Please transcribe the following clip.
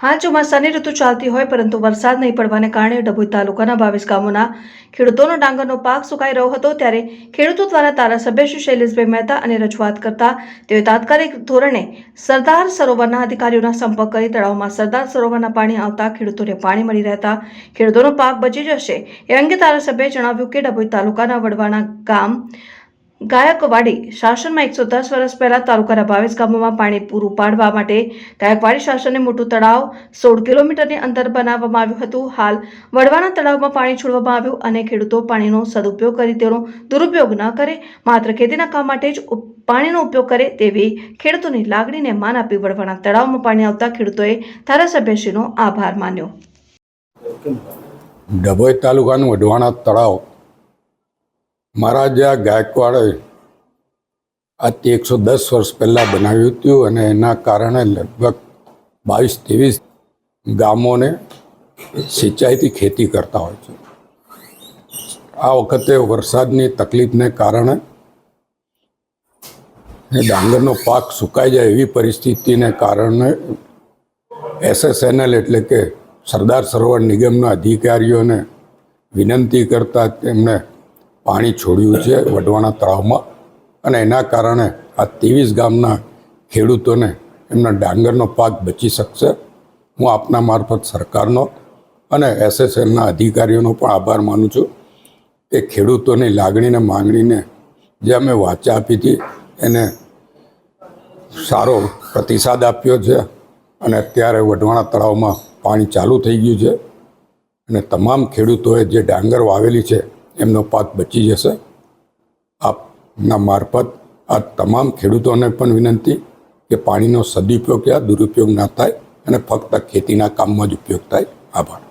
હાલ ચોમાસાની ઋતુ ચાલતી હોય, પરંતુ વરસાદ નહીં પડવાને કારણે ડભોઈ તાલુકાના બાવીસ ગામોના ખેડૂતોનો ડાંગરનો પાક સુકાઈ રહ્યો હતો. ત્યારે ખેડૂતો દ્વારા ધારાસભ્ય શ્રી શૈલેષભાઈ મહેતા અને રજૂઆત કરતા તેઓએ તાત્કાલિક ધોરણે સરદાર સરોવરના અધિકારીઓના સંપર્ક કરી તળાવમાં સરદાર સરોવરના પાણી આવતા ખેડૂતોને પાણી મળી રહેતા ખેડૂતોનો પાક બચી જશે એ અંગે ધારાસભ્યએ જણાવ્યું કે ડભોઈ તાલુકાના વડવાના ગામ ગાયકવાડી શાસનમાં એકસો દસ વર્ષ પહેલા તાલુકાના બાવીસ ગામોમાં પાણી પૂરું પાડવા માટે ગાયકવાડી શાસનને મોટું તળાવ સોળ કિલોમીટરની અંદર બનાવવામાં આવ્યું હતું. હાલ વડવાના તળાવમાં પાણી છોડવામાં આવ્યું અને ખેડૂતો પાણીનો સદુપયોગ કરી તેનો દુરુપયોગ ન કરે, માત્ર ખેતીના કામ માટે જ પાણીનો ઉપયોગ કરે તેવી ખેડૂતોની લાગણીને માન આપી વડવાના તળાવમાં પાણી આવતા ખેડૂતોએ ધારાસભ્યશ્રીનો આભાર માન્યો. ડભોઈ તાલુકાનું વડવાણા તળાવ મહારાજા ગાયકવાડે આજથી એકસો દસ વર્ષ પહેલાં બનાવ્યું હતું અને એના કારણે લગભગ બાવીસ ત્રેવીસ ગામોને સિંચાઈથી ખેતી કરતા હોય છે. આ વખતે વરસાદની તકલીફને કારણે ડાંગરનો પાક સુકાઈ જાય એવી પરિસ્થિતિને કારણે એસએસએનએલ એટલે કે સરદાર સરોવર નિગમના અધિકારીઓને વિનંતી કરતા તેમણે પાણી છોડ્યું છે વઢવાણા તળાવમાં અને એના કારણે આ ત્રેવીસ ગામના ખેડૂતોને એમના ડાંગરનો પાક બચી શકશે. હું આપના મારફત સરકારનો અને એસએસએલના અધિકારીઓનો પણ આભાર માનું છું કે ખેડૂતોની લાગણીને માંગણીને જે અમે વાચા આપી હતી એને સારો પ્રતિસાદ આપ્યો છે અને અત્યારે વઢવાણા તળાવમાં પાણી ચાલુ થઈ ગયું છે. અને તમામ ખેડૂતોએ જે ડાંગર વાવેલી છે એમનો પાક બચી જશે. આપના મારફત આ તમામ ખેડૂતોને પણ વિનંતી કે પાણીનો સદુપયોગ યા દુરુપયોગ ના થાય અને ફક્ત ખેતીના કામમાં જ ઉપયોગ થાય. આભાર.